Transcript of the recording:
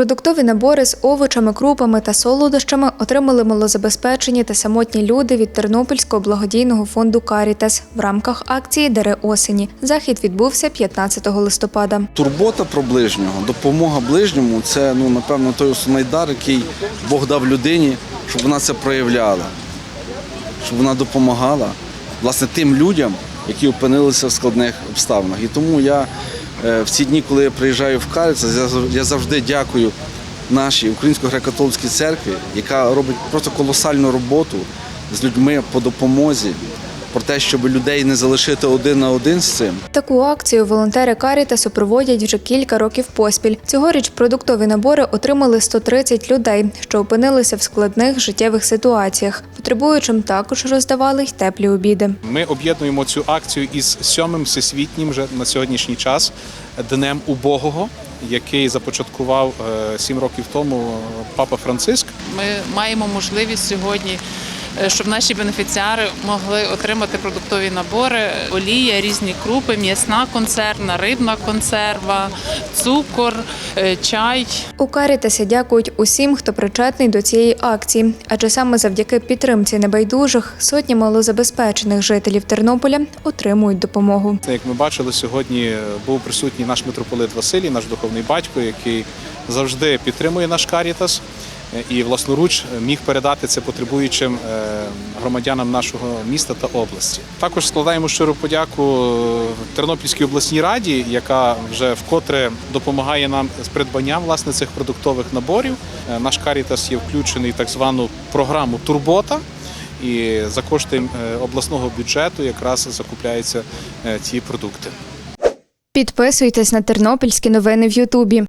Продуктові набори з овочами, крупами та солодощами отримали малозабезпечені та самотні люди від Тернопільського благодійного фонду Карітас в рамках акції Дари осені. Захід відбувся 15 листопада. Турбота про ближнього, допомога ближньому це ну напевно той основний дар, який Бог дав людині, щоб вона це проявляла, щоб вона допомагала власне тим людям, які опинилися в складних обставинах. І тому я в ці дні, коли я приїжджаю в Каріцас, я я завжди дякую нашій Українсько-греко-католицькій церкві, яка робить просто колосальну роботу з людьми по допомозі, про те, щоб людей не залишити один на один з цим. Таку акцію волонтери Карітасу проводять вже кілька років поспіль. Цьогоріч продуктові набори отримали 130 людей, що опинилися в складних життєвих ситуаціях. Потребуючим також роздавали й теплі обіди. Ми об'єднуємо цю акцію із сьомим всесвітнім вже на сьогоднішній час днем убогого, який започаткував е, сім років тому папа Франциск. Ми маємо можливість сьогодні, е, щоб наші бенефіціари могли отримати продуктові набори, олія, різні крупи, м'ясна консервна, рибна консерва, цукор, е, чай. У Карітасі дякують усім, хто причетний до цієї акції, адже саме завдяки підтримці небайдужих сотні малозабезпечених жителів Тернополя отримують допомогу. Як ми бачили, сьогодні був присутній наш митрополит Василій, наш духовний батько, який завжди підтримує наш карітас. Е, І власноруч міг передати це потребуючим е, громадянам нашого міста та області. Також складаємо щиру подяку Тернопільській обласній раді, яка вже вкотре допомагає нам з придбанням власне цих продуктових наборів. Е, Наш карітас є включений в так звану програму Турбота. І за кошти е, обласного бюджету якраз закупляються е, ці продукти. Підписуйтесь на тернопільські новини в Ютубі.